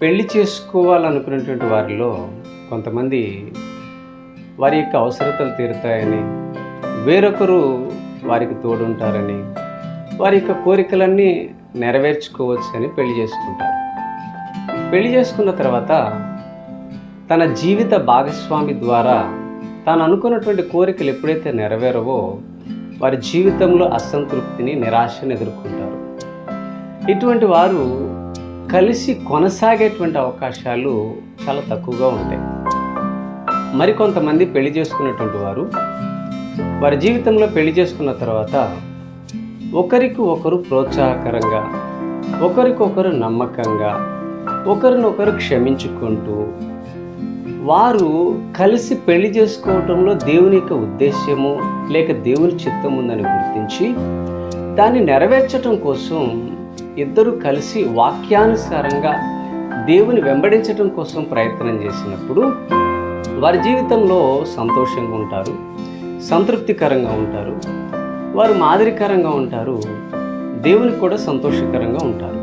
పెళ్ళి చేసుకోవాలనుకునేటువంటి వారిలో కొంతమంది వారి యొక్క అవసరతలు తీరుతాయని వేరొకరు వారికి తోడుంటారని వారి యొక్క కోరికలన్నీ నెరవేర్చుకోవచ్చు అని పెళ్ళి చేసుకుంటారు. పెళ్ళి చేసుకున్న తర్వాత తన జీవిత భాగస్వామి ద్వారా తాను అనుకున్నటువంటి కోరికలు ఎప్పుడైతే నెరవేరవో వారి జీవితంలో అసంతృప్తిని నిరాశను ఎదుర్కొంటారు. ఇటువంటి వారు కలిసి కొనసాగేటువంటి అవకాశాలు చాలా తక్కువగా ఉంటాయి. మరికొంతమంది పెళ్ళి చేసుకున్నటువంటి వారు వారి జీవితంలో పెళ్ళి చేసుకున్న తర్వాత ఒకరికి ఒకరు ప్రోత్సాహకరంగా ఒకరికొకరు నమ్మకంగా ఒకరినొకరు క్షమించుకుంటూ వారు కలిసి పెళ్ళి చేసుకోవటంలో దేవుని యొక్క ఉద్దేశ్యము లేక దేవుని చిత్తం ఉందని గుర్తించి దాన్ని నెరవేర్చటం కోసం ఇద్దరు కలిసి వాక్యానుసారంగా దేవుని వెంబడించటం కోసం ప్రయత్నం చేసినప్పుడు వారి జీవితంలో సంతోషంగా ఉంటారు సంతృప్తికరంగా ఉంటారు వారు మాదిరికరంగా ఉంటారు దేవునికి కూడా సంతోషకరంగా ఉంటారు.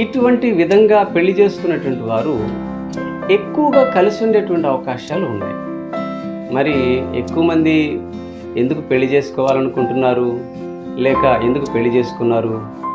ఇటువంటి విధంగా పెళ్ళి చేసుకున్నటువంటి వారు ఎక్కువగా కలిసి ఉండేటువంటి అవకాశాలు ఉన్నాయి. మరి ఎక్కువ మంది ఎందుకు పెళ్ళి చేసుకోవాలనుకుంటున్నారు? లేక ఎందుకు పెళ్ళి చేసుకున్నారు?